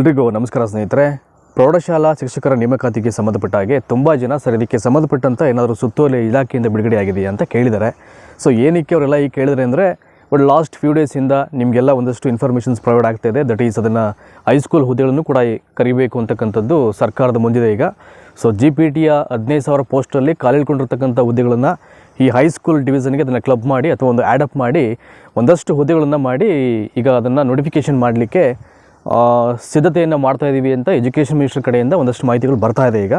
ಎಲ್ರಿಗೂ ನಮಸ್ಕಾರ ಸ್ನೇಹಿತರೆ. ಪ್ರೌಢಶಾಲಾ ಶಿಕ್ಷಕರ ನೇಮಕಾತಿಗೆ ಸಂಬಂಧಪಟ್ಟ ಹಾಗೆ ತುಂಬ ಜನ ಸರ್ ಇದಕ್ಕೆ ಸಂಬಂಧಪಟ್ಟಂಥ ಏನಾದರೂ ಸುತ್ತೋಲೆ ಇಲಾಖೆಯಿಂದ ಬಿಡುಗಡೆ ಆಗಿದೆ ಅಂತ ಕೇಳಿದ್ದಾರೆ. ಸೊ ಏನಕ್ಕೆ ಅವರೆಲ್ಲ ಈಗ ಕೇಳಿದ್ರೆ ಅಂದರೆ ಬಟ್ ಲಾಸ್ಟ್ ಫ್ಯೂ ಡೇಸಿಂದ ನಿಮಗೆಲ್ಲ ಒಂದಷ್ಟು ಇನ್ಫಾರ್ಮೇಷನ್ಸ್ ಪ್ರೊವೈಡ್ ಆಗ್ತಾ ಇದೆ. ದಟ್ ಈಸ್ ಅದನ್ನು ಹೈಸ್ಕೂಲ್ ಹುದ್ದೆಗಳನ್ನು ಕೂಡ ಕರಿಬೇಕು ಅಂತಕ್ಕಂಥದ್ದು ಸರ್ಕಾರದ ಮುಂದಿದೆ ಈಗ. ಸೊ ಜಿ ಪಿ ಟಿಯ ಹದಿನೈದು ಸಾವಿರ ಪೋಸ್ಟಲ್ಲಿ ಕಾಲಿಡ್ಕೊಂಡಿರ್ತಕ್ಕಂಥ ಹುದ್ದೆಗಳನ್ನು ಈ ಹೈಸ್ಕೂಲ್ ಡಿವಿಷನ್ಗೆ ಅದನ್ನು ಕ್ಲಬ್ ಮಾಡಿ ಅಥವಾ ಒಂದು ಆ್ಯಡಪ್ ಮಾಡಿ ಒಂದಷ್ಟು ಹುದ್ದೆಗಳನ್ನು ಮಾಡಿ ಈಗ ಅದನ್ನು ನೋಟಿಫಿಕೇಷನ್ ಮಾಡಲಿಕ್ಕೆ ಸಿದ್ಧತೆಯನ್ನು ಮಾಡ್ತಾ ಇದ್ದೀವಿ ಅಂತ ಎಜುಕೇಷನ್ ಮಿನಿಸ್ಟರ್ ಕಡೆಯಿಂದ ಒಂದಷ್ಟು ಮಾಹಿತಿಗಳು ಬರ್ತಾ ಇದೆ ಈಗ.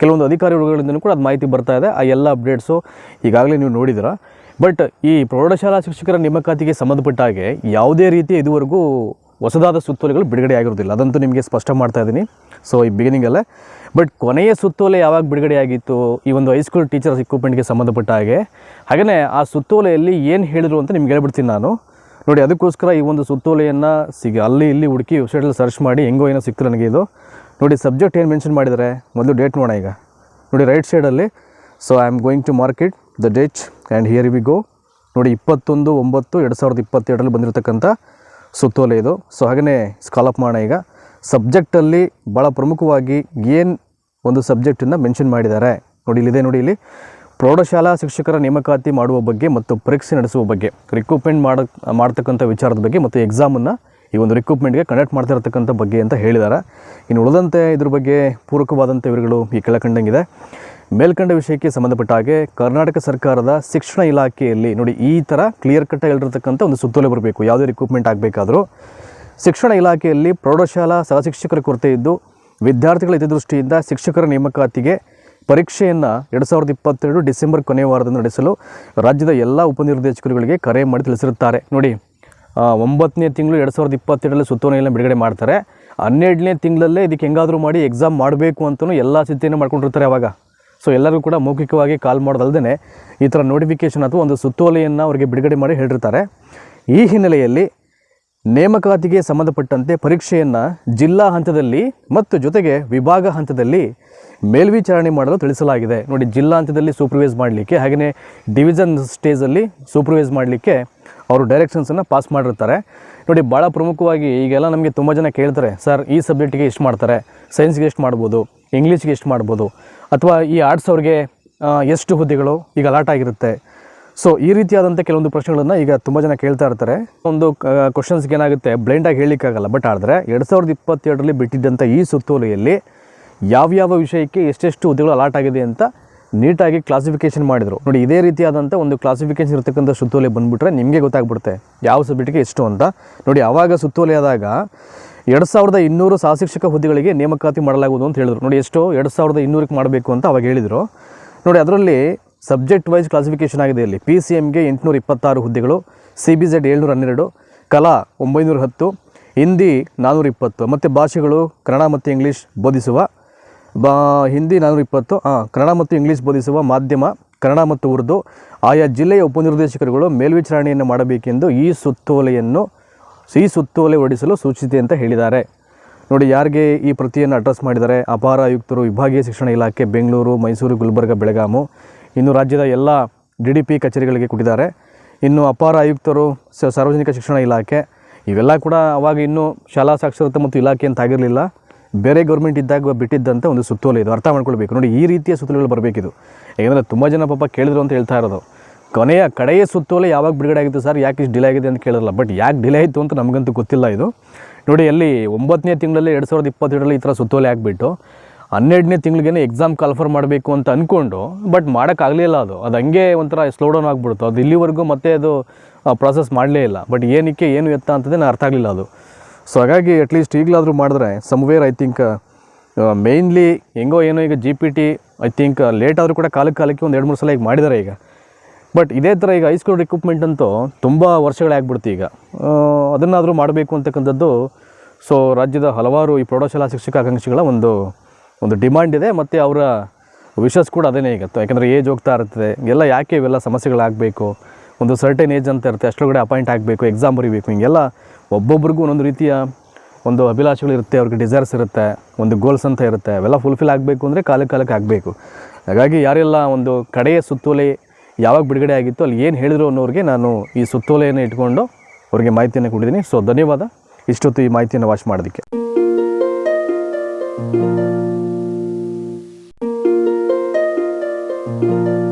ಕೆಲವೊಂದು ಅಧಿಕಾರಿಗಳಿಂದಲೂ ಕೂಡ ಅದು ಮಾಹಿತಿ ಬರ್ತಾ ಇದೆ. ಆ ಎಲ್ಲ ಅಪ್ಡೇಟ್ಸು ಈಗಾಗಲೇ ನೀವು ನೋಡಿದಿರ ಬಟ್ ಈ ಪ್ರೌಢಶಾಲಾ ಶಿಕ್ಷಕರ ನೇಮಕಾತಿಗೆ ಸಂಬಂಧಪಟ್ಟ ಹಾಗೆ ಯಾವುದೇ ರೀತಿ ಇದುವರೆಗೂ ಹೊಸದಾದ ಸುತ್ತೋಲೆಗಳು ಬಿಡುಗಡೆ ಆಗಿರೋದಿಲ್ಲ ಅದಂತೂ ನಿಮಗೆ ಸ್ಪಷ್ಟ ಮಾಡ್ತಾ ಇದ್ದೀನಿ. ಸೊ ಈ ಬಿಗಿನಿಂಗಲ್ಲೇ ಬಟ್ ಕೊನೆಯ ಸುತ್ತೋಲೆ ಯಾವಾಗ ಬಿಡುಗಡೆ ಆಗಿತ್ತು? ಈ ಒಂದು ಹೈಸ್ಕೂಲ್ ಟೀಚರ್ಸ್ ಇಕ್ವಿಪ್ಮೆಂಟ್ಗೆ ಸಂಬಂಧಪಟ್ಟ ಹಾಗೆ. ಹಾಗೆಯೇ ಆ ಸುತ್ತೋಲೆಯಲ್ಲಿ ಏನು ಹೇಳಿದ್ರು ಅಂತ ನಿಮ್ಗೆ ಹೇಳ್ಬಿಡ್ತೀನಿ ನಾನು. ನೋಡಿ, ಅದಕ್ಕೋಸ್ಕರ ಈ ಒಂದು ಸುತ್ತೋಲೆಯನ್ನು ಸಿಗ ಅಲ್ಲಿ ಇಲ್ಲಿ ಹುಡುಕಿ ವೆಬ್ಸೈಟಲ್ಲಿ ಸರ್ಚ್ ಮಾಡಿ ಹೆಂಗೋ ಏನೋ ಸಿಕ್ತು ನನಗೆ ಇದು. ನೋಡಿ ಸಬ್ಜೆಕ್ಟ್ ಏನು ಮೆನ್ಷನ್ ಮಾಡಿದ್ದಾರೆ ಮೊದಲು ಡೇಟ್ ನೋಡೋಣ ಈಗ. ನೋಡಿ ರೈಟ್ ಸೈಡಲ್ಲಿ so I am going to market the date and here we go ನೋಡಿ, ಇಪ್ಪತ್ತೊಂದು, ಒಂಬತ್ತು, ಎರಡು ಸಾವಿರದ ಇಪ್ಪತ್ತೆರಡರಲ್ಲಿ ಬಂದಿರತಕ್ಕಂಥ ಸುತ್ತೋಲೆ ಇದು. ಸೊ ಹಾಗೆಯೇ ಸ್ಕಾಲಪ್ ಮಾಡೋಣ ಈಗ. ಸಬ್ಜೆಕ್ಟಲ್ಲಿ ಭಾಳ ಪ್ರಮುಖವಾಗಿ ಏನು ಒಂದು ಸಬ್ಜೆಕ್ಟನ್ನು ಮೆನ್ಷನ್ ಮಾಡಿದ್ದಾರೆ ನೋಡಿ, ಇಲ್ಲಿದೆ ನೋಡಿ ಇಲ್ಲಿ. ಪ್ರೌಢಶಾಲಾ ಶಿಕ್ಷಕರ ನೇಮಕಾತಿ ಮಾಡುವ ಬಗ್ಗೆ ಮತ್ತು ಪರೀಕ್ಷೆ ನಡೆಸುವ ಬಗ್ಗೆ ರಿಕ್ರೂಟ್ಮೆಂಟ್ ಮಾಡ, ಮಾಡ್ತಕ್ಕಂಥ ವಿಚಾರದ ಬಗ್ಗೆ ಮತ್ತು ಎಕ್ಸಾಮನ್ನು ಈ ಒಂದು ರಿಕ್ರೂಟ್ಮೆಂಟ್ಗೆ ಕಂಡಕ್ಟ್ ಮಾಡ್ತಾ ಇರತಕ್ಕಂಥ ಬಗ್ಗೆ ಅಂತ ಹೇಳಿದ್ದಾರೆ ಇನ್ನು ಉಳಿದಂತೆ ಇದ್ರ ಬಗ್ಗೆ ಪೂರಕವಾದಂಥ ವಿವರಗಳು ಈ ಕೆಳಕಂಡಂಗಿದೆ. ಮೇಲ್ಕಂಡ ವಿಷಯಕ್ಕೆ ಸಂಬಂಧಪಟ್ಟ ಹಾಗೆ ಕರ್ನಾಟಕ ಸರ್ಕಾರದ ಶಿಕ್ಷಣ ಇಲಾಖೆಯಲ್ಲಿ ನೋಡಿ ಈ ಥರ ಕ್ಲಿಯರ್ ಕಟ್ ಹೇಳಿರ್ತಕ್ಕಂಥ ಒಂದು ಸುತ್ತೋಲೆ ಬರಬೇಕು. ಯಾವುದೇ ರಿಕ್ರೂಟ್ಮೆಂಟ್ ಆಗಬೇಕಾದರೂ. ಶಿಕ್ಷಣ ಇಲಾಖೆಯಲ್ಲಿ ಪ್ರೌಢಶಾಲಾ ಸಹಶಿಕ್ಷಕರ ಕೊರತೆ ಇದ್ದು, ವಿದ್ಯಾರ್ಥಿಗಳ ಹಿತದೃಷ್ಟಿಯಿಂದ ಶಿಕ್ಷಕರ ನೇಮಕಾತಿಗೆ ಪರೀಕ್ಷೆಯನ್ನು ಎರಡು ಸಾವಿರದ ಇಪ್ಪತ್ತೆರಡು ಡಿಸೆಂಬರ್ ಕೊನೆಯ ವಾರದಿಂದ ನಡೆಸಲು ರಾಜ್ಯದ ಎಲ್ಲ ಉಪನಿರ್ದೇಶಕರುಗಳಿಗೆ ಕರೆ ಮಾಡಿ ತಿಳಿಸಿರುತ್ತಾರೆ. ನೋಡಿ ಒಂಬತ್ತನೇ ತಿಂಗಳು ಎರಡು ಸಾವಿರದ ಇಪ್ಪತ್ತೆರಡರಲ್ಲಿ ಸುತ್ತೋಲೆಯನ್ನು ಬಿಡುಗಡೆ ಮಾಡ್ತಾರೆ. ಹನ್ನೆರಡನೇ ತಿಂಗಳಲ್ಲೇ ಇದಕ್ಕೆ ಹೆಂಗಾದರೂ ಮಾಡಿ ಎಕ್ಸಾಮ್ ಮಾಡಬೇಕು ಅಂತಲೂ ಎಲ್ಲ ಸಿದ್ಧತೆಯನ್ನು ಮಾಡ್ಕೊಂಡಿರ್ತಾರೆ ಅವಾಗ. ಸೊ ಎಲ್ಲರಿಗೂ ಕೂಡ ಮೌಖಿಕವಾಗಿ ಕಾಲ್ ಮಾಡೋದಲ್ಲದೆ ಈ ಥರ ನೋಟಿಫಿಕೇಷನ್ ಅಥವಾ ಒಂದು ಸುತ್ತೋಲೆಯನ್ನು ಅವರಿಗೆ ಬಿಡುಗಡೆ ಮಾಡಿ ಹೇಳಿರ್ತಾರೆ. ಈ ಹಿನ್ನೆಲೆಯಲ್ಲಿ ನೇಮಕಾತಿಗೆ ಸಂಬಂಧಪಟ್ಟಂತೆ ಪರೀಕ್ಷೆಯನ್ನು ಜಿಲ್ಲಾ ಹಂತದಲ್ಲಿ ಮತ್ತು ಜೊತೆಗೆ ವಿಭಾಗ ಹಂತದಲ್ಲಿ ಮೇಲ್ವಿಚಾರಣೆ ಮಾಡಲು ತಿಳಿಸಲಾಗಿದೆ. ನೋಡಿ, ಜಿಲ್ಲಾ ಹಂತದಲ್ಲಿ ಸೂಪರ್ವೈಸ್ ಮಾಡಲಿಕ್ಕೆ ಹಾಗೆಯೇ ಡಿವಿಷನ್ ಸ್ಟೇಜಲ್ಲಿ ಸೂಪರ್ವೈಸ್ ಮಾಡಲಿಕ್ಕೆ ಅವರು ಡೈರೆಕ್ಷನ್ಸನ್ನು ಪಾಸ್ ಮಾಡಿರ್ತಾರೆ. ನೋಡಿ ಭಾಳ ಪ್ರಮುಖವಾಗಿ ಈಗೆಲ್ಲ ನಮಗೆ ತುಂಬ ಜನ ಕೇಳ್ತಾರೆ, ಸರ್, ಈ ಸಬ್ಜೆಕ್ಟಿಗೆ ಎಷ್ಟು ಮಾಡ್ತಾರೆ ಸೈನ್ಸ್ಗೆ ಎಷ್ಟು ಮಾಡ್ಬೋದು ಇಂಗ್ಲೀಷ್ಗೆ ಎಷ್ಟು ಮಾಡ್ಬೋದು. ಅಥವಾ ಈ ಆರ್ಟ್ಸ್ ಅವ್ರಿಗೆ ಎಷ್ಟು ಹುದ್ದೆಗಳು? ಈಗ ಅಲಾಟ್ ಆಗಿರುತ್ತೆ. ಸೊ ಈ ರೀತಿಯಾದಂಥ ಕೆಲವೊಂದು ಪ್ರಶ್ನೆಗಳನ್ನು ಈಗ ತುಂಬ ಜನ ಕೇಳ್ತಾ ಇರ್ತಾರೆ. ಒಂದು ಕ್ವಶನ್ಸ್ಗೆ ಏನಾಗುತ್ತೆ? ಬ್ಲೈಂಡಾಗಿ ಹೇಳಲಿಕ್ಕಾಗಲ್ಲ. ಬಟ್ ಆದರೆ, ಎರಡು ಸಾವಿರದ ಇಪ್ಪತ್ತೆರಡರಲ್ಲಿ ಬಿಟ್ಟಿದ್ದಂಥ ಈ ಸುತ್ತೋಲೆಯಲ್ಲಿ ಯಾವ್ಯಾವ ವಿಷಯಕ್ಕೆ ಎಷ್ಟೆಷ್ಟು ಹುದ್ದೆಗಳು ಅಲಾಟ್ ಆಗಿದೆ ಅಂತ ನೀಟಾಗಿ ಕ್ಲಾಸಿಫಿಕೇಷನ್ ಮಾಡಿದರು. ನೋಡಿ, ಇದೇ ರೀತಿಯಾದಂಥ ಒಂದು ಕ್ಲಾಸಿಫಿಕೇಷನ್ ಇರತಕ್ಕಂಥ ಸುತ್ತೋಲೆ ಬಂದುಬಿಟ್ರೆ ನಿಮಗೆ ಗೊತ್ತಾಗ್ಬಿಡುತ್ತೆ. ಯಾವ ಸಬ್ಜೆಕ್ಟ್ಗೆ ಎಷ್ಟು ಅಂತ. ನೋಡಿ, ಆವಾಗ ಸುತ್ತೋಲೆ ಆದಾಗ ಎರಡು ಸಾವಿರದ ಇನ್ನೂರು ಸಹಶಿಕ್ಷಕ ಹುದ್ದೆಗಳಿಗೆ ನೇಮಕಾತಿ ಮಾಡಲಾಗುವುದು ಅಂತ ಹೇಳಿದ್ರು. ನೋಡಿ, ಎಷ್ಟು ಎರಡು ಸಾವಿರದ ಇನ್ನೂರಕ್ಕೆ ಮಾಡಬೇಕು ಅಂತ ಅವಾಗ ಹೇಳಿದರು. ನೋಡಿ, ಅದರಲ್ಲಿ ಸಬ್ಜೆಕ್ಟ್ ವೈಸ್ ಕ್ಲಾಸಿಫಿಕೇಷನ್ ಆಗಿದೆ ಇಲ್ಲಿ. ಪಿ ಸಿ ಎಮ್ಗೆ ಎಂಟುನೂರ ಇಪ್ಪತ್ತಾರು ಹುದ್ದೆಗಳು ಸಿ ಬಿ ಝೆಡ್ ಏಳ್ನೂರ ಹನ್ನೆರಡು ಕಲಾ ಒಂಬೈನೂರ ಹತ್ತು ಹಿಂದಿ ನಾನ್ನೂರ ಇಪ್ಪತ್ತು ಮತ್ತು ಭಾಷೆಗಳು ಕನ್ನಡ ಮತ್ತು ಇಂಗ್ಲೀಷ್ ಬೋಧಿಸುವ, ಬಾ, ಹಿಂದಿ ನಾನ್ನೂರ ಇಪ್ಪತ್ತು ಹಾಂ ಕನ್ನಡ ಮತ್ತು ಇಂಗ್ಲೀಷ್ ಬೋಧಿಸುವ ಮಾಧ್ಯಮ, ಕನ್ನಡ ಮತ್ತು ಉರ್ದು, ಆಯಾ ಜಿಲ್ಲೆಯ ಉಪನಿರ್ದೇಶಕರುಗಳು ಮೇಲ್ವಿಚಾರಣೆಯನ್ನು ಮಾಡಬೇಕೆಂದು ಈ ಸುತ್ತೋಲೆಯನ್ನು, ಈ ಸುತ್ತೋಲೆ ಹೊರಡಿಸಲು ಸೂಚಿಸಿದೆ ಅಂತ ಹೇಳಿದ್ದಾರೆ. ನೋಡಿ, ಯಾರಿಗೆ ಈ ಪ್ರತಿಯನ್ನು ಅಡ್ರೆಸ್ ಮಾಡಿದ್ದಾರೆ? ಅಪಾರ ಆಯುಕ್ತರು, ವಿಭಾಗೀಯ ಶಿಕ್ಷಣ ಇಲಾಖೆ, ಬೆಂಗಳೂರು, ಮೈಸೂರು, ಗುಲ್ಬರ್ಗ, ಬೆಳಗಾಮು. ಇನ್ನು ರಾಜ್ಯದ ಎಲ್ಲ ಡಿ ಡಿ ಪಿ ಕಚೇರಿಗಳಿಗೆ ಕೊಟ್ಟಿದ್ದಾರೆ ಇನ್ನು ಅಪಾರ ಆಯುಕ್ತರು ಸಾರ್ವಜನಿಕ ಶಿಕ್ಷಣ ಇಲಾಖೆ, ಇವೆಲ್ಲ ಕೂಡ ಅವಾಗ ಇನ್ನೂ ಶಾಲಾ ಸಾಕ್ಷರತೆ ಮತ್ತು ಇಲಾಖೆ ಅಂತ ಆಗಿರಲಿಲ್ಲ. ಬೇರೆ ಗೌರ್ಮೆಂಟ್ ಇದ್ದಾಗ ಬಿಟ್ಟಿದ್ದಂಥ ಒಂದು ಸುತ್ತೋಲೆ ಇದು. ಅರ್ಥ ಮಾಡ್ಕೊಳ್ಬೇಕು. ನೋಡಿ, ಈ ರೀತಿಯ ಸುತ್ತೋಲೆಗಳು ಬರಬೇಕಿದು. ಏಕೆಂದರೆ ತುಂಬ ಜನ ಪಾಪ ಕೇಳಿದ್ರು ಅಂತ ಹೇಳ್ತಾ ಇರೋದು. ಕೊನೆಯ ಕಡೆಯ ಸುತ್ತೋಲೆ ಯಾವಾಗ ಬಿಡುಗಡೆ ಆಗಿತ್ತು ಸರ್? ಯಾಕೆ ಇಷ್ಟು ಡಿಲೇ ಆಗಿದೆ ಅಂತ ಕೇಳಿರಲ್ಲ. ಬಟ್ ಯಾಕೆ ಡಿಲೇ ಆಯಿತು ಅಂತ ನಮಗಂತೂ ಗೊತ್ತಿಲ್ಲ ಇದು. ನೋಡಿ, ಅಲ್ಲಿ ಒಂಬತ್ತನೇ ತಿಂಗಳಲ್ಲಿ ಎರಡು ಸಾವಿರದ ಇಪ್ಪತ್ತೆರಡರಲ್ಲಿ ಈ ಥರ ಸುತ್ತೋಲೆ ಆಗಿಬಿಟ್ಟು ಹನ್ನೆರಡನೇ ತಿಂಗಳಿಗೇನೆ ಎಕ್ಸಾಮ್ ಕಾಲ್ಫರ್ ಮಾಡಬೇಕು ಅಂತ ಅಂದ್ಕೊಂಡು ಬಟ್ ಮಾಡೋಕ್ಕಾಗಲಿಲ್ಲ ಅದು. ಅದು ಹಂಗೆ ಒಂಥರ ಸ್ಲೋ ಡೌನ್ ಆಗಿಬಿಡ್ತು. ಅದು ಇಲ್ಲಿವರೆಗೂ ಮತ್ತೆ ಅದು ಪ್ರಾಸೆಸ್ ಮಾಡಲೇ ಇಲ್ಲ. ಬಟ್ ಏನಕ್ಕೆ ಏನು ಎತ್ತ ಅಂತದೇ ಅರ್ಥ ಆಗಲಿಲ್ಲ ಅದು. ಸೊ ಹಾಗಾಗಿ ಅಟ್ಲೀಸ್ಟ್ ಈಗಲಾದರೂ ಮಾಡಿದ್ರೆ ಸಮ್ವೇರ್ ಐ ಥಿಂಕ್ ಮೇಯ್ನ್ಲಿ ಹೆಂಗೋ ಏನೋ ಈಗ G P T I think late ಆದರೂ ಕೂಡ ಕಾಲಕ್ಕೆ ಕಾಲಕ್ಕೆ ಒಂದು ಎರಡು ಮೂರು ಸಲ ಈಗ ಮಾಡಿದ್ದಾರೆ ಈಗ. ಬಟ್ ಇದೇ ಥರ ಈಗ ಹೈಸ್ಕೂಲ್ ರಿಕ್ರೂಟ್ಮೆಂಟ್ ಅಂತೂ ತುಂಬ ವರ್ಷಗಳೇ ಆಗ್ಬಿಡ್ತು ಈಗ. ಅದನ್ನಾದರೂ ಮಾಡಬೇಕು ಅಂತಕ್ಕಂಥದ್ದು ಸೊ ರಾಜ್ಯದ ಹಲವಾರು ಈ ಪ್ರೌಢಶಾಲಾ ಶಿಕ್ಷಕ ಆಕಾಂಕ್ಷಿಗಳ ಒಂದು ಒಂದು ಡಿಮ್ಯಾಂಡ್ ಇದೆ ಮತ್ತು ಅವರ ವಿಶಸ್ ಕೂಡ ಅದೇನೇ ಈಗತ್ತು ಯಾಕಂದರೆ ಏಜ್ ಹೋಗ್ತಾ ಇರ್ತದೆ ಎಲ್ಲ ಯಾಕೆ ಇವೆಲ್ಲ ಸಮಸ್ಯೆಗಳಾಗಬೇಕು? ಒಂದು ಸರ್ಟನ್ ಏಜ್ ಅಂತ ಇರುತ್ತೆ. ಅಷ್ಟರೊಳಗಡೆ ಅಪಾಯಿಂಟ್ ಆಗಬೇಕು ಎಕ್ಸಾಮ್ ಬರೀಬೇಕು. ಹಿಂಗೆಲ್ಲ ಒಬ್ಬೊಬ್ರಿಗೂ ಒಂದೊಂದು ರೀತಿಯ ಒಂದು ಅಭಿಲಾಷೆಗಳಿರುತ್ತೆ ಅವ್ರಿಗೆ ಡಿಸೈರ್ಸ್ ಇರುತ್ತೆ. ಒಂದು ಗೋಲ್ಸ್ ಅಂತ ಇರುತ್ತೆ. ಅವೆಲ್ಲ ಫುಲ್ಫಿಲ್ ಆಗಬೇಕು ಅಂದರೆ ಕಾಲಕಾಲಕ್ಕೆ ಕಾಲಕ್ಕೆ ಆಗಬೇಕು. ಹಾಗಾಗಿ ಯಾರೆಲ್ಲ ಒಂದು ಕಡೆಯ ಸುತ್ತೋಲೆ ಯಾವಾಗ ಬಿಡುಗಡೆ ಆಗಿತ್ತು, ಅಲ್ಲಿ ಏನು ಹೇಳಿದ್ರು ಅನ್ನೋರಿಗೆ ನಾನು ಈ ಸುತ್ತೋಲೆಯನ್ನು ಇಟ್ಕೊಂಡು ಅವ್ರಿಗೆ ಮಾಹಿತಿಯನ್ನು ಕೊಟ್ಟಿದ್ದೀನಿ. ಸೊ ಧನ್ಯವಾದ. ಇಷ್ಟೊತ್ತು ಈ ಮಾಹಿತಿಯನ್ನು ವಾಚ್ ಮಾಡೋದಕ್ಕೆ Música